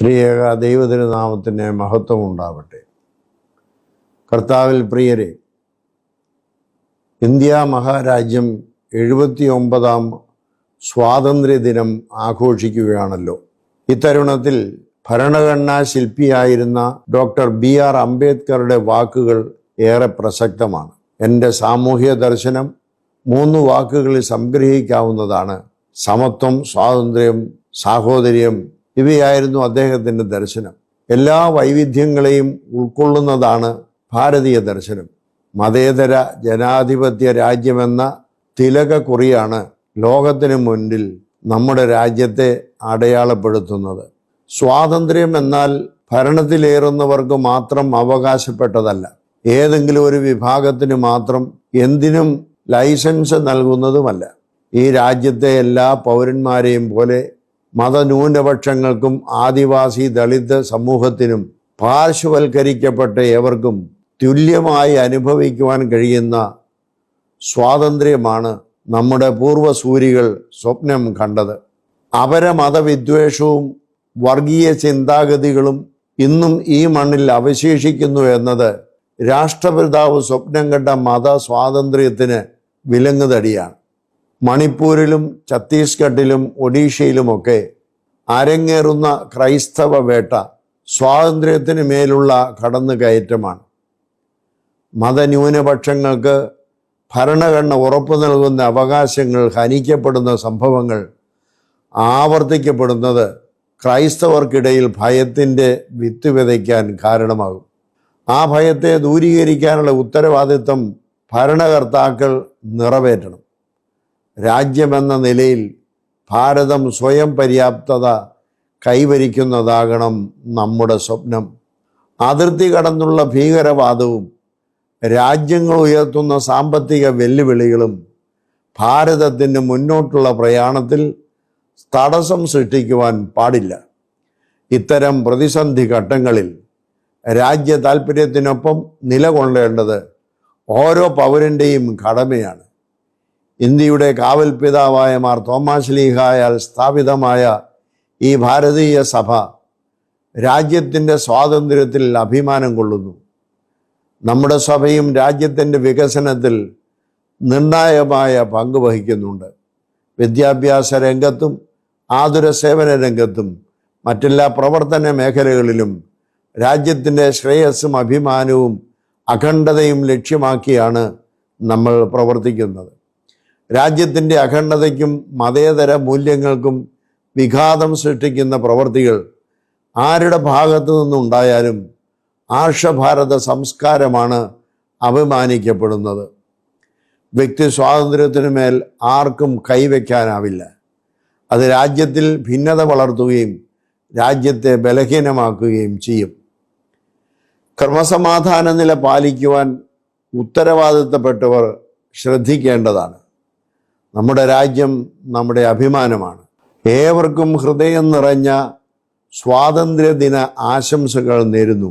ത്രിയേക ദൈവതിരുനാമത്തിന് മഹത്വം ഉണ്ടാവട്ടെ. കർത്താവിൽ പ്രിയരെ ഇന്ത്യ മഹാരാജ്യം എഴുപത്തി ഒമ്പതാം സ്വാതന്ത്ര്യദിനം ആഘോഷിക്കുകയാണല്ലോ. ഇത്തരുണത്തിൽ ഭരണഘടനാ ശില്പിയായിരുന്ന ഡോക്ടർ ബി ആർ അംബേദ്കറുടെ വാക്കുകൾ ഏറെ പ്രസക്തമാണ്. എന്റെ സാമൂഹ്യ ദർശനം മൂന്ന് വാക്കുകളിൽ സംഗ്രഹിക്കാവുന്നതാണ്. സമത്വം സ്വാതന്ത്ര്യം സാഹോദര്യം ഇവയായിരുന്നു അദ്ദേഹത്തിന്റെ ദർശനം. എല്ലാ വൈവിധ്യങ്ങളെയും ഉൾക്കൊള്ളുന്നതാണ് ഭാരതീയ ദർശനം. മതേതര ജനാധിപത്യ രാജ്യമെന്ന തിലകക്കുറിയാണ് ലോകത്തിന് മുന്നിൽ നമ്മുടെ രാജ്യത്തെ അടയാളപ്പെടുത്തുന്നത്. സ്വാതന്ത്ര്യം എന്നാൽ ഭരണത്തിലേറുന്നവർക്ക് മാത്രം അവകാശപ്പെട്ടതല്ല. ഏതെങ്കിലും ഒരു വിഭാഗത്തിന് മാത്രം എന്തിനും ലൈസൻസ് നൽകുന്നതുമല്ല. ഈ രാജ്യത്തെ എല്ലാ പൗരന്മാരെയും പോലെ മതന്യൂനപക്ഷങ്ങൾക്കും ആദിവാസി ദളിത് സമൂഹത്തിനും പാർശ്വവൽക്കരിക്കപ്പെട്ട ഏവർക്കും തുല്യമായി അനുഭവിക്കുവാൻ കഴിയുന്ന സ്വാതന്ത്ര്യമാണ് നമ്മുടെ പൂർവസൂരികൾ സ്വപ്നം കണ്ടത്. അപരമതവിദ്വേഷവും വർഗീയ ചിന്താഗതികളും ഇന്നും ഈ മണ്ണിൽ അവശേഷിക്കുന്നു എന്നത് രാഷ്ട്രപിതാവ് സ്വപ്നം കണ്ട മത സ്വാതന്ത്ര്യത്തിന് വിലങ്ങുതടിയാണ്. മണിപ്പൂരിലും ഛത്തീസ്ഗഡിലും ഒഡീഷയിലുമൊക്കെ അരങ്ങേറുന്ന ക്രൈസ്തവ വേട്ട സ്വാതന്ത്ര്യത്തിന് മേലുള്ള കടന്നുകയറ്റമാണ്. മതന്യൂനപക്ഷങ്ങൾക്ക് ഭരണഘടന ഉറപ്പു നൽകുന്ന അവകാശങ്ങൾ ഹനിക്കപ്പെടുന്ന സംഭവങ്ങൾ ആവർത്തിക്കപ്പെടുന്നത് ക്രൈസ്തവർക്കിടയിൽ ഭയത്തിന്റെ വിത്ത് വിതയ്ക്കാൻ കാരണമാകും. ആ ഭയത്തെ ദൂരീകരിക്കാനുള്ള ഉത്തരവാദിത്വം ഭരണകർത്താക്കൾ നിറവേറ്റണം. രാജ്യമെന്ന നിലയിൽ ഭാരതം സ്വയം പര്യാപ്തത കൈവരിക്കുന്നതാകണം നമ്മുടെ സ്വപ്നം. അതിർത്തി കടന്നുള്ള ഭീകരവാദവും രാജ്യങ്ങൾ ഉയർത്തുന്ന സാമ്പത്തിക വെല്ലുവിളികളും ഭാരതത്തിന്റെ മുന്നോട്ടുള്ള പ്രയാണത്തിൽ തടസ്സം സൃഷ്ടിക്കുവാൻ പാടില്ല. ഇത്തരം പ്രതിസന്ധി ഘട്ടങ്ങളിൽ രാജ്യ താൽപ്പര്യത്തിനൊപ്പം നിലകൊള്ളേണ്ടത് ഓരോ പൗരന്റെയും കടമയാണ്. ഇന്ത്യയുടെ കാവൽ പിതാവായ മാർ തോമാശ്ലീഹായാൽ സ്ഥാപിതമായ ഈ ഭാരതീയ സഭ രാജ്യത്തിന്റെ സ്വാതന്ത്ര്യത്തിൽ അഭിമാനം കൊള്ളുന്നു. നമ്മുടെ സഭയും രാജ്യത്തിന്റെ വികസനത്തിൽ നിർണായകമായ പങ്ക് വഹിക്കുന്നുണ്ട്. വിദ്യാഭ്യാസ രംഗത്തും ആതുര സേവന രംഗത്തും മറ്റെല്ലാ പ്രവർത്തന മേഖലകളിലും രാജ്യത്തിന്റെ ശ്രേയസ്സും അഭിമാനവും അഖണ്ഡതയും ലക്ഷ്യമാക്കിയാണ് നമ്മൾ പ്രവർത്തിക്കുന്നത്. രാജ്യത്തിന്റെ അഖണ്ഡതയ്ക്കും മതേതര മൂല്യങ്ങൾക്കും വിഘാതം സൃഷ്ടിക്കുന്ന പ്രവർത്തികൾ ആരുടെ ഭാഗത്തു നിന്നുണ്ടായാലും ആർഷഭാരത സംസ്കാരമാണ് അപമാനിക്കപ്പെടുന്നത് വ്യക്തി സ്വാതന്ത്ര്യത്തിനു മേൽ ആർക്കും കൈവയ്ക്കാനാവില്ല. അത് രാജ്യത്തിൽ ഭിന്നത വളർത്തുകയും രാജ്യത്തെ ബലഹീനമാക്കുകയും ചെയ്യും. ക്രമസമാധാന നില പാലിക്കുവാൻ ഉത്തരവാദിത്തപ്പെട്ടവർ ശ്രദ്ധിക്കേണ്ടതാണ്. നമ്മുടെ രാജ്യം നമ്മുടെ അഭിമാനമാണ്. ഏവർക്കും ഹൃദയം നിറഞ്ഞ സ്വാതന്ത്ര്യദിന ആശംസകൾ നേരുന്നു.